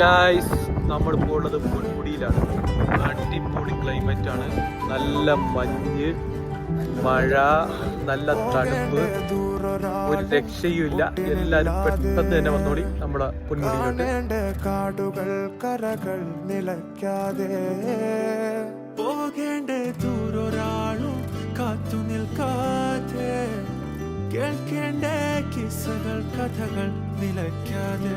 Guys നമ്മൾ ഉള്ളത് പൊന്മുടിയിലാണ് അടിപൊളി ക്ലൈമറ്റ് ആണ്. നല്ല മഞ്ഞ് മഴ നല്ല തണുപ്പ്. ഒരു രക്ഷയുമില്ല എല്ലാരും പെട്ടെന്ന് തന്നെ വന്നോടി നമ്മുടെ പൊന്മുടിയിലോട്ട് കാടുകൾ കരകൾ പോകേണ്ട നിൽക്കാതെ കേൾക്കേണ്ട കിസകൾ കഥകൾ നിലയ്ക്കാതെ.